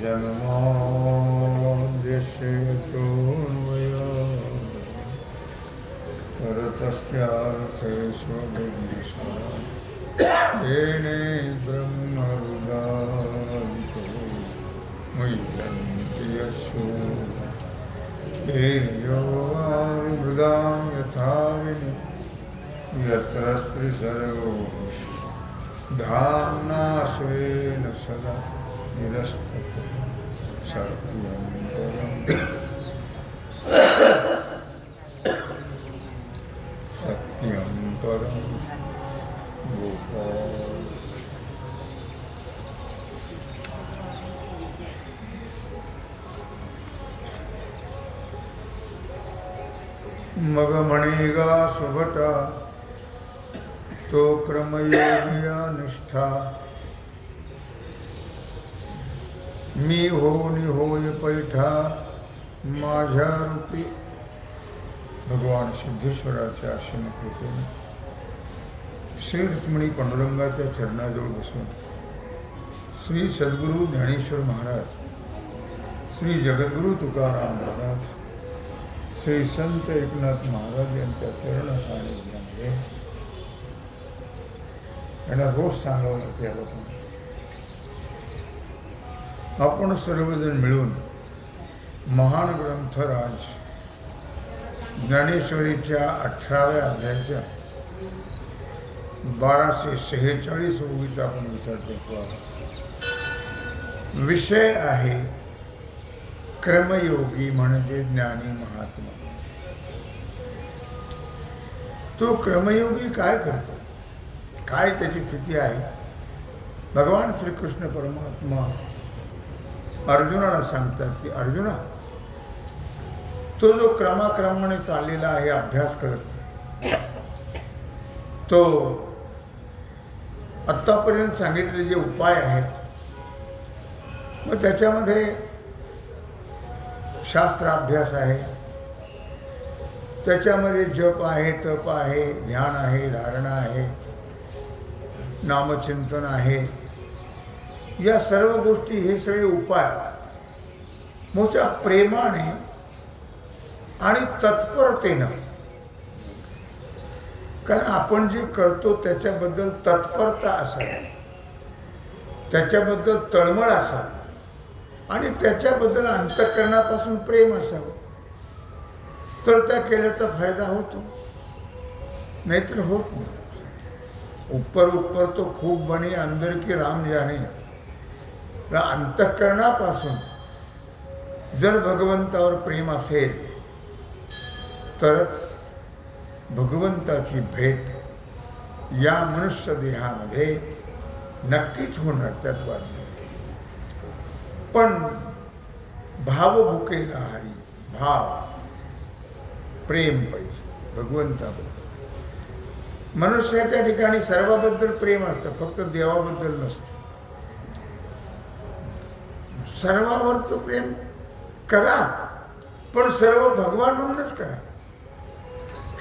जन्माद्यस्य तोन्मया परतस्यार्थे स्वभिज्ञसा तेने ब्रह्मरुदादितो मुह्यन्ति यशो तेजोवामृदां यथा विनि यत्र स्त्रिसर्गो धाम्ना स्वेन सदा निरस्तते सत्यन्तरम् मग म्हणेगा सुभटा तो क्रमयोगिया निष्ठा। मी होऊन होय पैठा माझ्या रूपी भगवान सिद्धेश्वराच्या आश्रम कृपेने श्री रुक्मिणी पांडुरंगाच्या चरणाजवळ बसून श्री सद्गुरू ज्ञानेश्वर महाराज श्री जगद्गुरू तुकाराम महाराज श्री संत एकनाथ महाराज यांच्या चरण सानिध्यामध्ये यांना रोज सांगावं लागते या लोकांना आपण सर्वजण मिळून महान ग्रंथराज ज्ञानेश्वरीच्या अठराव्या अध्यायाच्या बाराशे सेहेचाळीस ओळीचा आपण विचार करतो आहोत. विषय आहे क्रमयोगी म्हणजे ज्ञानी महात्मा. तो क्रमयोगी काय करतो? काय त्याची स्थिती आहे? भगवान श्रीकृष्ण परमात्मा अर्जुनाला सांगतात की अर्जुना तो जो क्रमाक्रमाने चाललेला आहे अभ्यास करत तो आत्तापर्यंत सांगितले जे उपाय आहेत मग त्याच्यामध्ये शास्त्राभ्यास आहे त्याच्यामध्ये जप आहे तप आहे ध्यान आहे धारणा आहे नामचिंतन आहे या सर्व गोष्टी हे सगळे उपाय मोठ्या प्रेमाने आणि तत्परतेनं. कारण आपण जे करतो त्याच्याबद्दल तत्परता असावी. त्याच्याबद्दल तळमळ असावी. आणि त्याच्याबद्दल अंतःकरणापासून प्रेम असावं. तर त्या केल्याचा फायदा होतो. नाहीतर होत नाही. ऊपर ऊपर तो खूप बने अंदर की राम जाणे अंतःकरणापासून जर भगवंतावर प्रेम असेल तरच भगवंताची भेट या मनुष्य देहामध्ये नक्कीच होणार त्यात वाद पण भाव भुकेला हरी भाव प्रेम पाहिजे भगवंताबद्दल. मनुष्याच्या ठिकाणी सर्वाबद्दल प्रेम असतं फक्त देवाबद्दल नसतं. सर्वावरचं प्रेम करा पण सर्व भगवान म्हणूनच करा.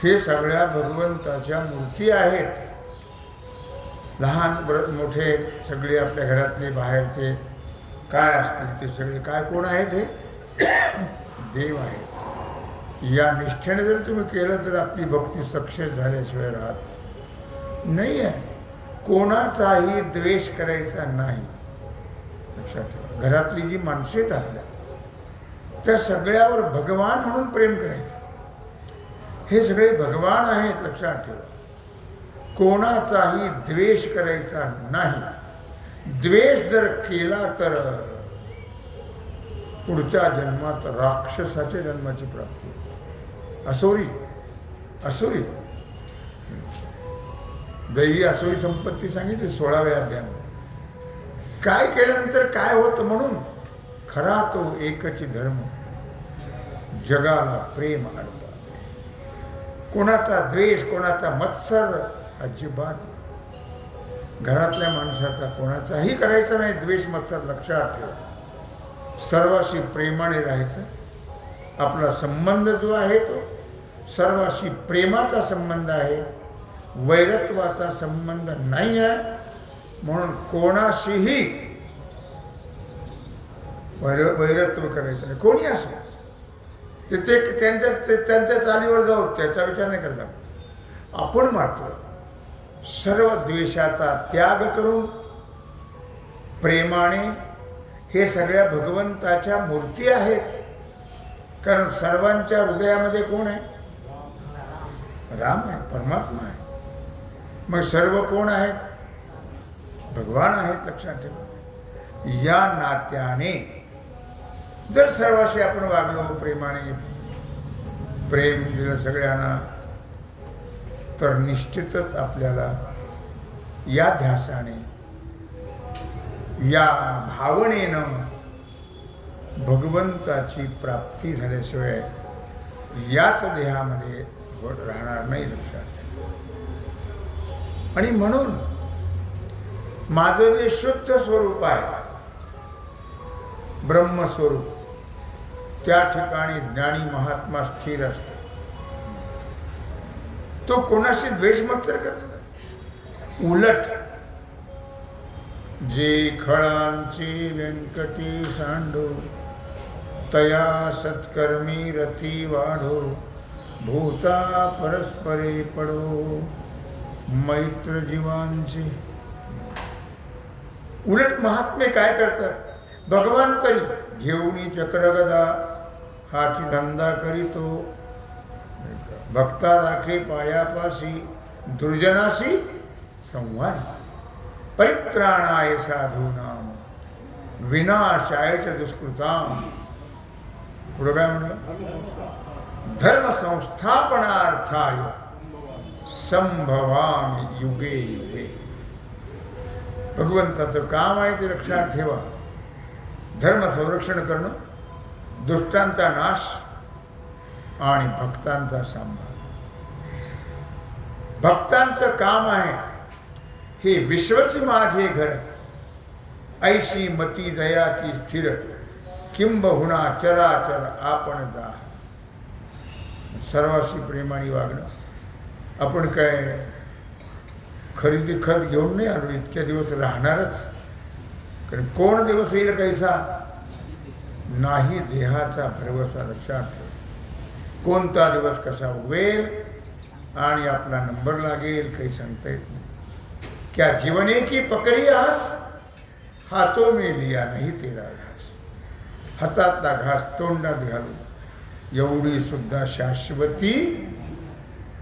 हे सगळ्या भगवंताच्या मूर्ती आहेत. लहान मोठे सगळे आपल्या घरातले बाहेरचे काय असतील ते सगळे काय कोण आहेत हे? देव आहेत. या निष्ठेने जर तुम्ही केलं तर आपली भक्ती सक्सेस झाल्याशिवाय राहत नाही आहे कोणाचाही द्वेष करायचा नाही. लक्षात ठेवा. घरातली जी माणसे आहेत आपल्या त्या सगळ्यावर भगवान म्हणून प्रेम करायचं. हे सगळे भगवान आहेत लक्षात ठेवा. कोणाचाही द्वेष करायचा नाही. द्वेष जर केला तर पुढच्या जन्मात राक्षसाच्या जन्माची प्राप्ती असोरी असोरी. दैवी असोरी संपत्ती सांगितली सोळाव्या अध्यायामध्ये. काय केल्यानंतर काय होतं म्हणून? खरा तो एकची धर्म. जगाला प्रेम अर्पा कोणाचा द्वेष कोणाचा मत्सर अजिबात. घरातल्या माणसाचा कोणाचाही करायचा नाही द्वेष मत्सर लक्षात ठेव. सर्वाशी प्रेमाने राहायचं. आपला संबंध जो आहे तो सर्वाशी प्रेमाचा संबंध आहे. वैरत्वाचा संबंध नाही आहे. म्हणून कोणाशीही वैर वैरत्व करायचं नाही. कोणी असो. ते ते त्यांच्या ते त्यांच्या चालीवर जाऊ त्याचा विचार नाही करता आपण मात्र सर्व द्वेषाचा त्याग करून प्रेमाने हे सगळ्या भगवंताच्या मूर्ती आहेत. कारण सर्वांच्या हृदयामध्ये कोण आहे? राम आहे परमात्मा आहे. मग सर्व कोण आहेत? भगवान आहेत लक्षात ठेवा. या नात्याने जर सर्वाशी आपण वागलो प्रेमाने प्रेम दिलं सगळ्यांना तर निश्चितच आपल्याला या ध्यासाने या भावनेनं भगवंताची प्राप्ती झाल्याशिवाय याच देहामध्ये राहणार नाही लक्षात आणि म्हणून माझं जे शुद्ध स्वरूप आहे ब्रह्मस्वरूप त्या ठिकाणी ज्ञानी महात्मा स्थिर असतो. तो कोणाशी द्वेष मत्सर करतो? उलट जे खळांची व्यंकटी सांडो तया सत्कर्मी रती वाढो भूता परस्परे पडो मैत्र जीवांची उलट महात्मे काय करतात? भगवान तरी घेऊनी चक्रगदा हाची धंदा करीतो. भक्ता राखे पायापाशी दुर्जनाशी संवाद. परित्राणाय साधूनाम विनाशाय च दुष्कृताम. पुढं काय म्हटलं धर्म संस्थापनार्थाय संभवामी युगे युगे. भगवंताचं काम आहे ते लक्षात ठेवा. धर्म संरक्षण करणं दुष्टांचा नाश आणि भक्तांचा सांभाळ. भक्तांचं काम आहे हे विश्वच माझे घर. ऐशी मती दयाची स्थिर किंबहुना चराचर आपण जा. सर्वाशी प्रेमाने वागणं. आपण काय खरेदी खत घेऊन नाही आलो इतक्या दिवस राहणारच. कारण कोण दिवस येईल कैसा? नाही देहाचा भरवसा लक्षात ठेव. कोणता दिवस कसा उगवेल? आणि आपला नंबर लागेल काही सांगता येत नाही. क्या जीवने की पकडी आस? हातो मी लिया नाही तेरा घास. हातातला घास तोंडात घालू एवढी सुद्धा शाश्वती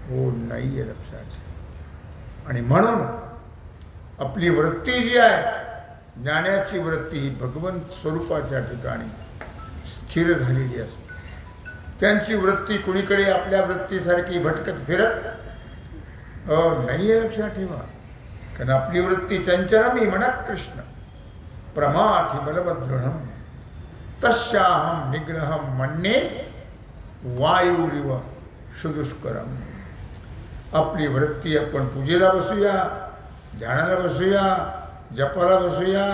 हो नाही आहे लक्षात. आणि म्हणून आपली वृत्ती जी आहे ज्ञानाची वृत्ती ही भगवंत स्वरूपाच्या ठिकाणी स्थिर झालेली असते. त्यांची वृत्ती कुणीकडे आपल्या वृत्तीसारखी भटकत फिरत? हो नाही आहे लक्षात ठेवा. कारण आपली वृत्ती चंचलमी म्हणत कृष्ण प्रमाथि बलवदृढम तस्याहम निग्रहम म्हणणे वायुरिव सुदुष्करम. आपली वृत्ती आपण पूजेला बसूया ध्यानाला बसूया जपाला बसूया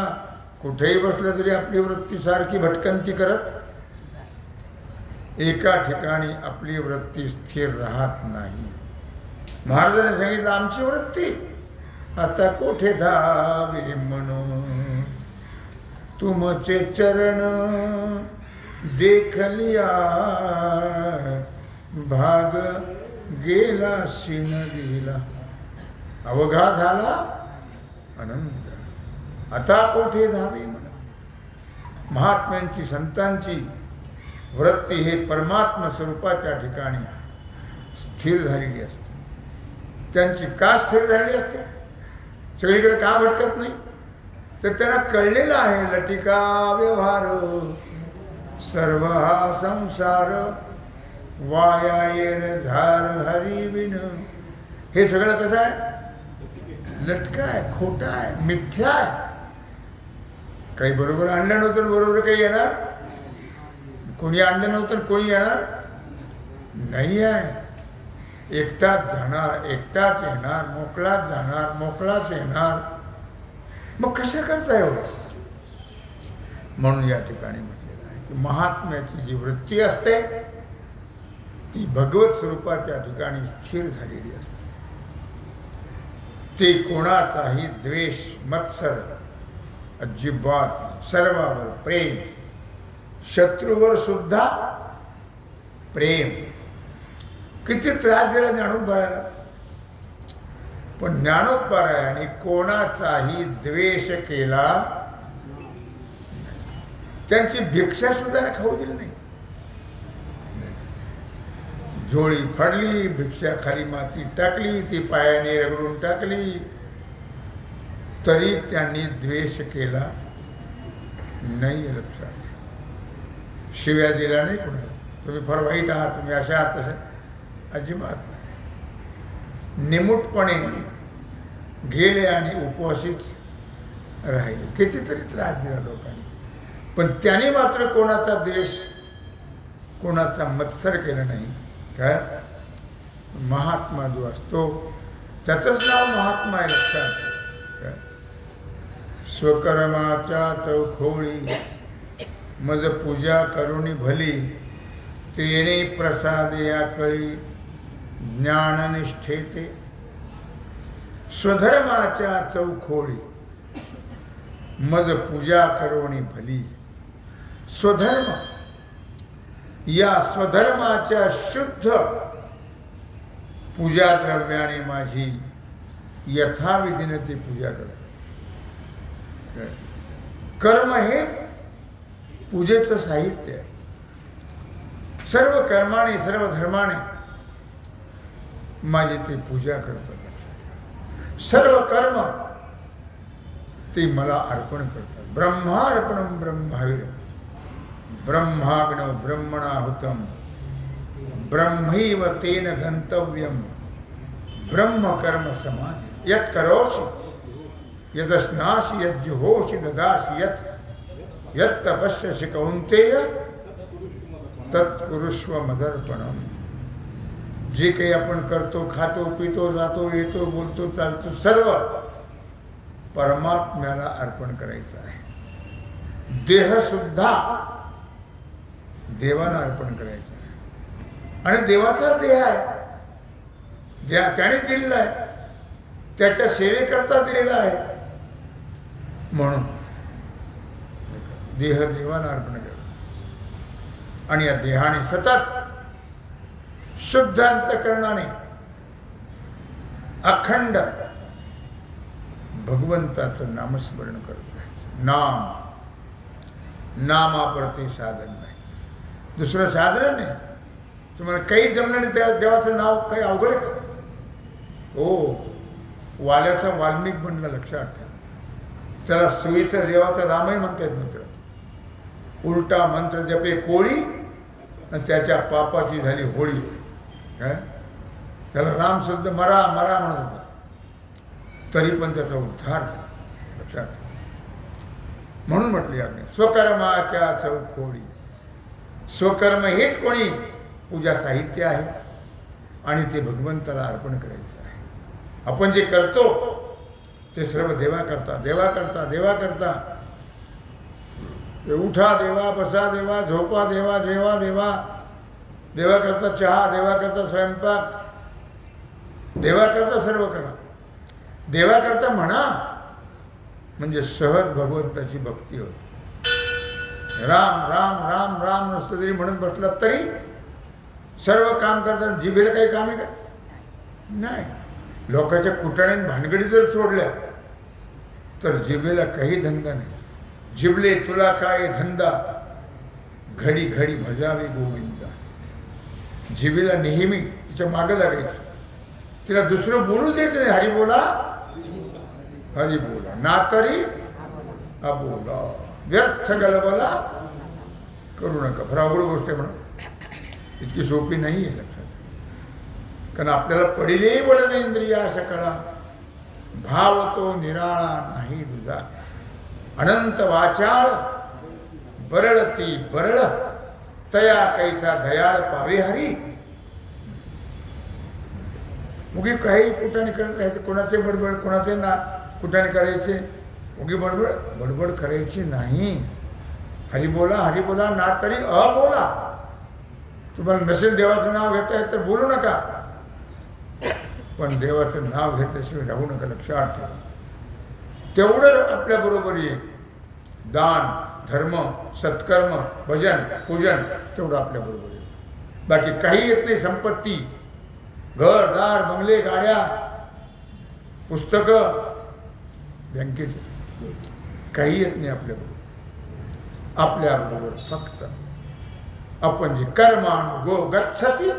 कुठेही बसलं तरी आपली वृत्ती सारखी भटकंती करत एका ठिकाणी आपली वृत्ती स्थिर राहत नाही. महाराजांनी सांगितलं आमची वृत्ती आता कोठे धावे म्हणून? तुमचे चरण देखलिया भाग गेला शिन गेला. अवघा झाला आनंद. आता कोठे धावी म्हणा महात्म्यांची संतांची वृत्ती हे परमात्म स्वरूपाच्या ठिकाणी स्थिर झालेली असते. त्यांची का स्थिर झालेली असते? सगळीकडे का भटकत नाही? तर त्यांना कळलेलं आहे लटिका व्यवहार सर्व हा संसार वाया येर झार हरी विन हे सगळं कसं आहे? लटका आहे खोटा आहे मिथ्या आहे. काही बरोबर आणलं नव्हतं बरोबर काही येणार? कोणी आणलं नव्हतं कोणी येणार? नाही आहे. एकटाच जाणार एकटाच येणार मोकळाच जाणार मोकळाच येणार. मग कशा करता एवढं? म्हणून या ठिकाणी म्हटलेलं आहे की महात्म्याची जी वृत्ती असते ती भगवत स्वरूपाच्या ठिकाणी स्थिर झालेली असते. ते कोणाचाही द्वेष मत्सर अजिबात सर्वावर प्रेम शत्रूवर सुद्धा प्रेम. किती त्रास दिला ज्ञानोबाला पण ज्ञानोबारायाने कोणाचाही द्वेष केला त्यांची भिक्षा सुद्धा खाऊ दिली नाही. झोळी फाडली भिक्षा खाली माती टाकली ती पायाने रगडून टाकली. तरी त्यांनी द्वेष केला नाही लक्षात. शिव्या दिल्या नाही कोणाला. तुम्ही फार वाईट आहात तुम्ही अशा आहात तसे. अजिबात नाही. निमूटपणे गेले आणि उपवासीच राहिले. कितीतरी त्रास दिला लोकांनी. पण त्याने मात्र कोणाचा द्वेष कोणाचा मत्सर केला नाही. काय? महात्मा जो असतो त्याचंच नाव महात्मा आहे लक्षात. काय? स्वकर्माच्या चौखोळी मज पूजा करुणी भली तेने प्रसाद या कळी ज्ञाननिष्ठेते. स्वधर्माच्या चौखोळी मज पूजा करुणी भली. स्वधर्म या स्वधर्माच्या शुद्ध पूजा द्रव्याने माझी यथाविधीने ती पूजा कर कर्म हे पूजेचं साहित्य आहे. सर्व कर्माने सर्व धर्माने माझी ती पूजा करतात सर्व कर्म ते मला अर्पण करतात. ब्रह्मार्पण ब्रह्मावीर ब्रह्माग्न ब्रह्मणाहुतम ब्रह्मैव तेन गंतव्यम ब्रह्म कर्म समाधी यत् करोषि यदस्नासि यज्जुहोषि ददासि यत् यत् तपस्यसि कौन्तेय तत्कुरुष्व मदर्पणम जे काही आपण करतो खातो पितो जातो येतो बोलतो चालतो सर्व परमात्म्याला अर्पण करायचं आहे देह सुद्धा देवाला अर्पण करायचं. आणि देवाचा देह आहे. द्या त्याने दिलेला आहे. त्याच्या सेवेकरता दिलेला आहे. म्हणून देह देवाला अर्पण करा. आणि या देहाने सतत शुद्ध अंतकरणाने अखंड भगवंताचं नामस्मरण करत नाम. नामाप्रती साधन नाही. दुसरं साधन नाही तुम्हाला काही जमलं नाही त्या देवाचं नाव काही अवघड आहे का? हो. वाल्याचा वाल्मिक बनला लक्षात ठेवा. त्याला सोयीचा देवाचा रामही म्हणता येत नव्हतं उलटा मंत्र जपे कोळी आणि त्याच्या पापाची झाली होळी. काय त्याला राम शब्द मरा मरा म्हणत होता. तरी पण त्याचा उद्धार झाला. लक्षात म्हणून म्हटली आज्ञा स्वकर्माच्या चौखोळी. स्वकर्म हेच कोणी पूजा साहित्य आहे आणि ते भगवंताला अर्पण करायचं आहे. आपण जे करतो ते सर्व देवा करता देवा करता देवा करता. उठा देवा बसा देवा झोपा देवा जेवा देवा. देवा करता चहा देवा करता स्वयंपाक. देवा करता सर्व करा. देवा करता म्हणा म्हणजे सहज भगवंताची भक्ती होती. राम राम राम राम नसतं तरी म्हणत बसलं तरी सर्व काम करताना जिभेला काही काम आहे का? नाही. लोकांच्या कुटाण्यात भानगडी जर सोडल्या तर जिभेला काही धंदा नाही. जिबले तुला काय धंदा? घडी घडी भजावे गोविंदा. जिभेला नेहमी तिच्या मागं लागायचं. तिला दुसरं बोलू द्यायचं नाही. हरी बोला. हरी बोला. ना तरी अबोला. व्यर्थ गलबला करू नका. फार अवघड गोष्ट आहे म्हणा इतकी सोपी नाही आहे लक्षात. कारण आपल्याला पडिलेही बोलत इंद्रिया सकळा भाव तो निराळा नाही दुधा अनंत वाचाळ बरळ ती बरळ. तया कैचा दयाळ पावेहारी मुगी काही कुठाने करत राहायचे? कोणाचे बडबड कोणाचे ना कुठाने करायचे उगी बडबड बडबड करायची नाही. हरी बोला हरी बोला ना तरी अ बोला. तुम्हाला नसेल देवाचं नाव घेता येत तर बोलू नका. पण देवाचं नाव घेतल्याशिवाय राहू नका लक्षात ठेवा. तेवढं आपल्या बरोबर ये. दान धर्म सत्कर्म भजन पूजन तेवढं आपल्याबरोबर येतं. बाकी काही येत नाही संपत्ती. घर दार बंगले गाड्या पुस्तकं बँकेचे. काही येत नाही आपल्याबरोबर आपल्याबरोबर फक्त आपण जे कर्मानु गो गच्छती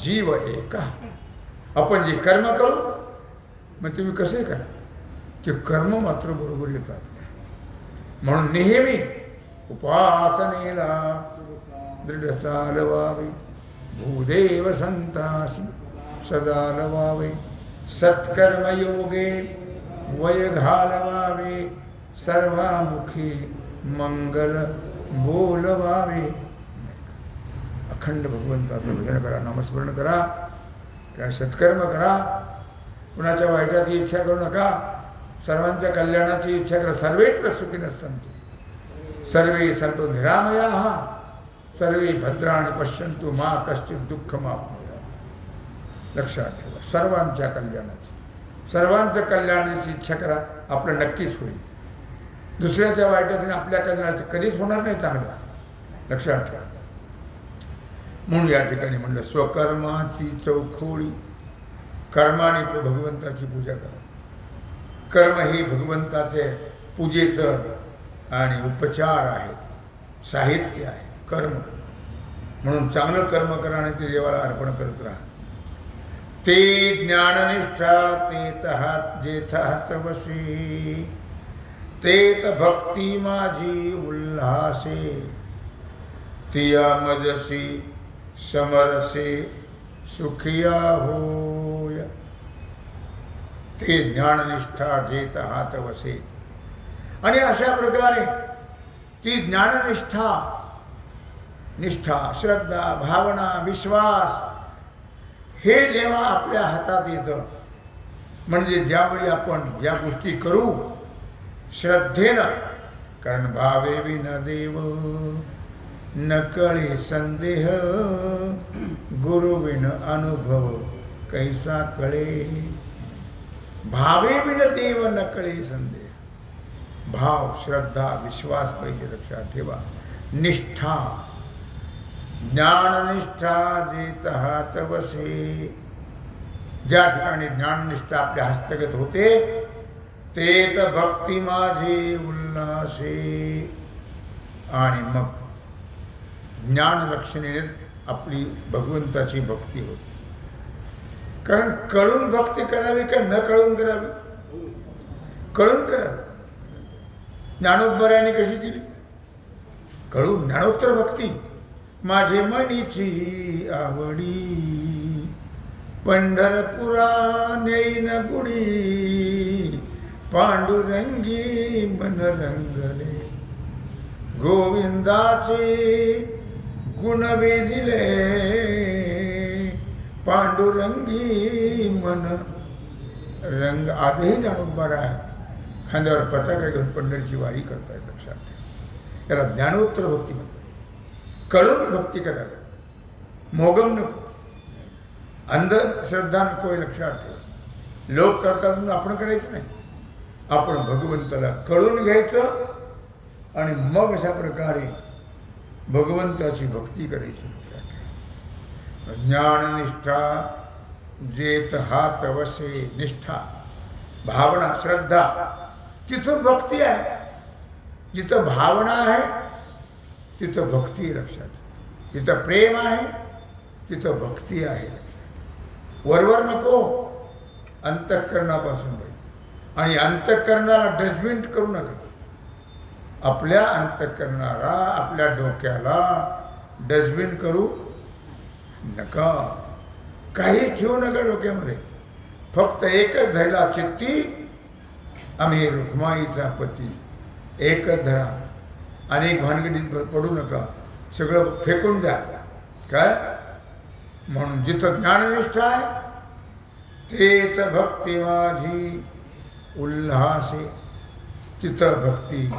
जीव एका आपण जे कर्म करू मग तुम्ही कसे करा? ते कर्म मात्र बरोबर येतात. म्हणून नेहमी उपासनेला दृढ चालवावे. भूदेव संतासी सदा लवावे. सत्कर्मयोगे वय घालवावे सर्वामुखी मंगल बोलवावे. अखंड भगवंताचं भजन करा नामस्मरण करा त्या सत्कर्म करा. कुणाच्या वाईटाची इच्छा करू नका सर्वांच्या कल्याणाची इच्छा करा. सर्वेत्र सुखीनः सन्तु. सर्वे सन्तु निरामयाः. सर्वे भद्राणि पश्यन्तु मा कश्चित दुःखमाप्नुयात्. लक्षात ठेवा सर्वांच्या कल्याणाची. सर्वांचं कल्याणाची इच्छा करा आपलं नक्कीच होईल. दुसऱ्याच्या वाईटाचं आपल्या कल्याणाचं कधीच होणार नाही चांगलं. लक्षात ठेवा. म्हणून या ठिकाणी म्हणलं स्वकर्माची चौखोळी कर्माने भगवंताची पूजा करा. कर्म हे भगवंताचे पूजेचं आणि उपचार आहे साहित्य आहे कर्म. म्हणून चांगलं कर्म करा आणि ते देवाला अर्पण करत राहा. ते ज्ञाननिष्ठा ते तहात जेथात तेत भक्ती माझी उल्हासे तिया मजसी समरसे सुखिया होय. ते ज्ञाननिष्ठा जेत हात वसे आणि अशा प्रकारे ती ज्ञाननिष्ठा निष्ठा श्रद्धा भावना विश्वास हे जेव्हा आपल्या हातात येतं म्हणजे ज्यावेळी आपण या गोष्टी करू श्रद्धेनं कारण भावे विन देव न कळे संदेह गुरुविन अनुभव कैसा कळे? भावे विन देव न कळे संदेह. भाव श्रद्धा विश्वास पाहिजे लक्षात ठेवा. निष्ठा ज्ञाननिष्ठा जे तवसे ज्या ठिकाणी ज्ञाननिष्ठा आपल्या हस्तगत होते तेत भक्ती माझे उल्हासे. आणि मग ज्ञानरक्षणेने आपली भगवंताची भक्ती होते. कारण कळून भक्ती करावी का न कळून करावी? कळून करावी. ज्ञानोबऱ्याने कशी केली? कळून ज्ञानोत्तर भक्ती. माझे मनीची आवडी. पंढरपुरा नेईन गुडी पांडुरंगी मन रंगले. गोविंदाचे गुण वेदिले पांडुरंगी मन रंग. आजही ज्ञानोबा आहे. खांद्यावर पताका घेऊन पंढरीची वारी करतायत लक्षात ठेवा. त्याला ज्ञानोत्तर भक्ती म्हणतात. कळून भक्ती करावी मोगम नको. अंधश्रद्धा नको हे लक्षात ठेव. लोक करतात म्हणून आपण करायचं नाही. आपण भगवंताला कळून घ्यायचं आणि मग अशा प्रकारे भगवंताची भक्ती करायची. लक्षात ठेवा. ज्ञाननिष्ठा जेत हात वसे निष्ठा भावना श्रद्धा तिथं भक्ती आहे. जिथं भावना आहे तिथं भक्ती लक्षात. तिथं प्रेम आहे तिथं भक्ती आहे. वरवर नको अंतःकरणापासून पाहिजे आणि अंतःकरणाला डस्टबिन करू नका. आपल्या अंतःकरणाला आपल्या डोक्याला डस्टबिन करू नका. काही ठेवू नका डोक्यामध्ये. फक्त एकच धरला चित्ती आम्ही रुक्माईचा पती. एकच धरा. अनेक भानगडीत पडू नका. सगळं फेकून द्या. काय? म्हणून जिथं ज्ञाननिष्ठ आहे तेच भक्ती माझी. उल्हासे तिथं भक्ती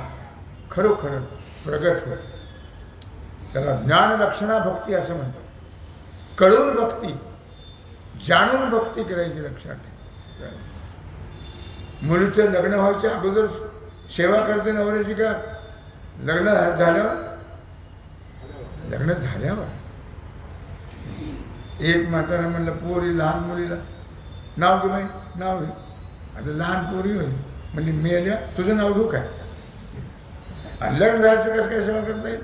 खरोखर प्रगट होते. त्याला ज्ञानलक्षणा भक्ती असं म्हणतात. कळून भक्ती जाणून भक्ती करायची लक्षात ठेवा. मुलीचं लग्न व्हायच्या अगोदर सेवा करते नवऱ्याची का? लग्न झाल्यावर लग्न झाल्यावर. एक म्हातारा म्हणलं पोरी लहान मुलीला नाव घे बाई नाव घे. आता लहान पोरी होईल म्हणजे मेल्या तुझं नाव घेऊ काय? आणि लग्न झाल्याचं कसं काय सेवा करता येईल?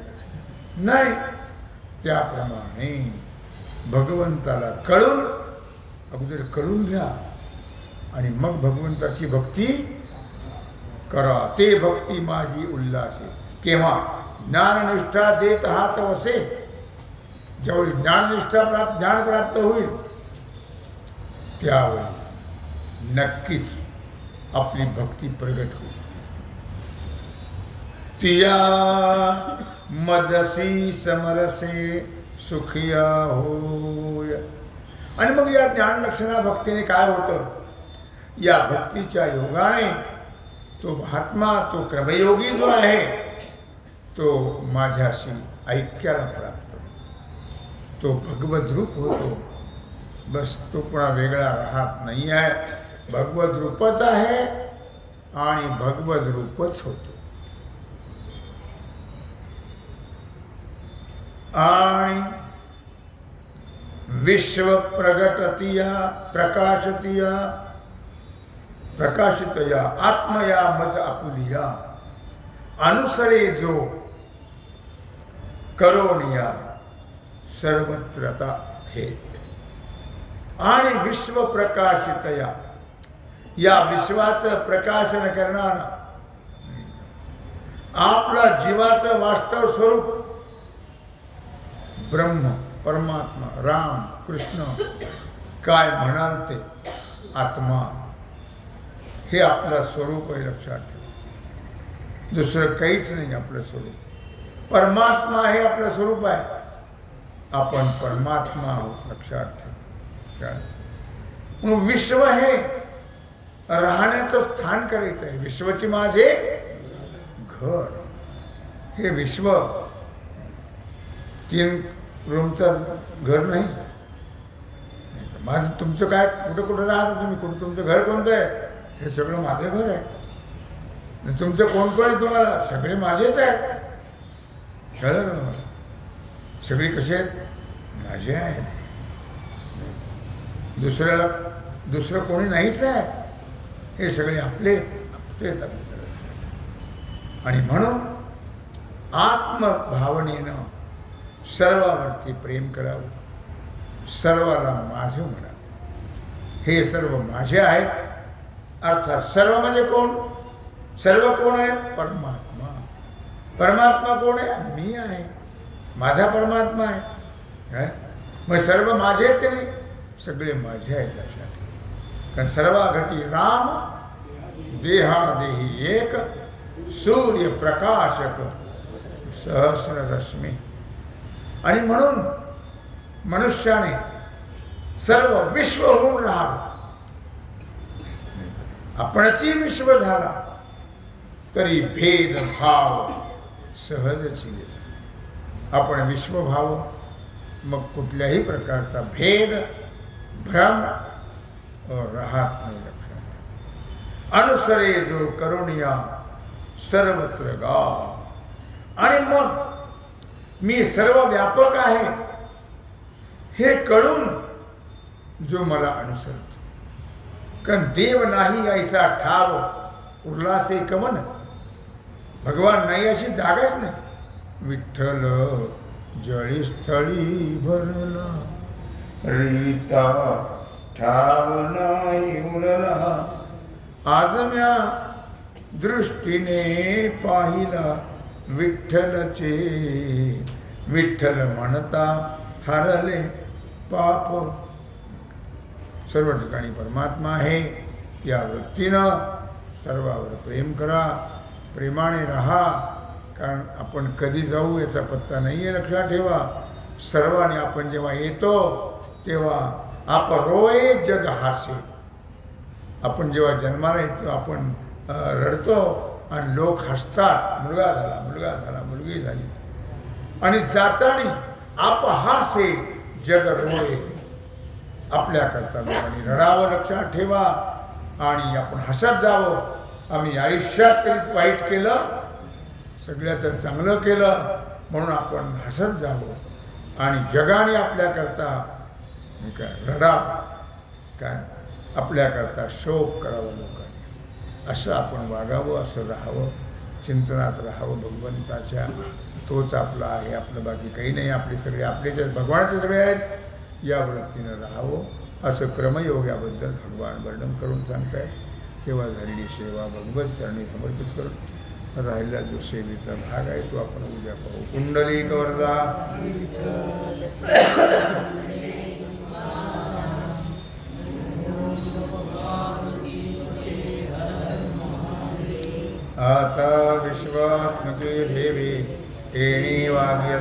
नाही. त्याप्रमाणे भगवंताला कळून अगोदर कळून घ्या. आणि मग भगवंताची भक्ती करा. ते भक्ती माझी उल्हासे. केव्हा? ज्ञाननिष्ठा देत हात वसे ज्यावेळी ज्ञाननिष्ठा प्राप्त ज्ञान प्राप्त होईल त्यावेळी नक्कीच आपली भक्ती प्रगट होईल. तिया मदसी समरसे सुखिया होय. आणि मग या ज्ञान लक्षणा भक्तीने काय होतं? या भक्तीच्या योगाने तो महात्मा तो क्रमयोगी जो आहे तो माझ्याशी ऐक्याला प्राप्त होतो. तो भगवद्रूप रूप होतो. बस तो कुणा वेगळा राहत नाही आहे. भगवत रूपच आहे आणि भगवद्रूपच रूपच होतो. आणि विश्व प्रगटतिया प्रकाशतिया प्रकाशितया आत्मया मज आपुलिया अनुसरे जो करोनिया सर्वत्रता हे आणि विश्व प्रकाशितया या विश्वाचं प्रकाशन करणारा. आपला जीवाचं वास्तव स्वरूप. ब्रह्म परमात्मा राम कृष्ण काय म्हणाल ते? आत्मा. हे आपलं स्वरूप आहे लक्षात ठेवा. दुसरं काहीच नाही आपलं स्वरूप. परमात्मा हे आपलं स्वरूप आहे. आपण परमात्मा आहोत लक्षात ठेव. मग विश्व हे राहण्याचं स्थान करायचं आहे. विश्वचे माझे घर. हे विश्व तीन रूमचं घर नाही. माझं तुमचं काय? कुठं कुठं राहता तुम्ही? कुठं तुमचं घर कोणतं आहे? हे सगळं माझं घर आहे. तुमचं कोण कोण आहे तुम्हाला? सगळे माझेच आहेत. कळलं का सगळी कशी आहेत? माझे आहेत. दुसऱ्याला दुसरं कोणी नाहीच आहे. हे सगळे आपले आपले आपले. आणि म्हणून आत्मभावनेनं सर्वावरती प्रेम करावं. सर्वाला माझे म्हणा हे सर्व माझे आहेत. अर्थात सर्व म्हणजे कोण? सर्व कोण आहेत? परमात्मा. परमात्मा कोण आहे? मी आहे. माझा परमात्मा आहे. मग सर्व माझे आहेत की नाही? सगळे माझे आहेत लक्षात कारण सर्वा घटी राम देहा देही एक सूर्य प्रकाशक सहस्र रश्मी आणि म्हणून मनुष्याने सर्व विश्व होऊन राहावं. आपणची विश्व झाला तरी भेदभाव सहजच येतो आपण विश्वभाव मग कुठल्याही प्रकारचा भेद भ्रम राहत नाही लक्षात. अनुसरे जो करुणिया सर्वत्र गाव आणि मग मी सर्व व्यापक आहे हे कळून जो मला अनुसरतो. कारण देव नाही ऐसा ठाव उल्हासे कमन. भगवान नाही अशी जागाच नाही. विठ्ठल जळीस्थळी भरला. रीता ठाव नाही उरला. आज म्या दृष्टीने पाहिला विठ्ठलचे. विठ्ठल म्हणता हरले पाप. सर्व ठिकाणी परमात्मा आहे. या वृत्तीनं सर्वावर प्रेम करा. प्रेमाने राहा कारण आपण कधी जाऊ याचा पत्ता नाही आहे लक्षात ठेवा सर्वांनी आपण जेव्हा येतो तेव्हा आप रोय जग हासे. आपण जेव्हा जन्माला येतो आपण रडतो आणि लोक हसतात. मुलगा झाला मुलगा झाला मुलगी झाली. आणि जाताना आप हासे जग रोय. आपल्याकरता लोकांनी रडावं लक्षात ठेवा. आणि आपण हसत जावं. आम्ही आयुष्यात कधीच वाईट केलं सगळ्याचं चांगलं केलं म्हणून आपण हसत जावं. आणि जगाने आपल्याकरता काय रडा काय आपल्याकरता शोक करावा लोकांनी. असं आपण वागावं असं राहावं. चिंतनात राहावं भगवंताच्या तोच आपला आहे आपलं बाकी काही नाही. आपले सगळे आपले जे भगवानाचे सगळे आहेत. या वृत्तीनं राहावं. असं क्रमयोग याबद्दल भगवान वर्णन करून सांगताय तेव्हा झालेली सेवा भगवत चरणी समर्पित करून राहिलेला जो सेवेचा भाग आहे तो आपण उद्या पाहू. कुंडली वरदा आता विश्वात्मके देवी एणी वाग्य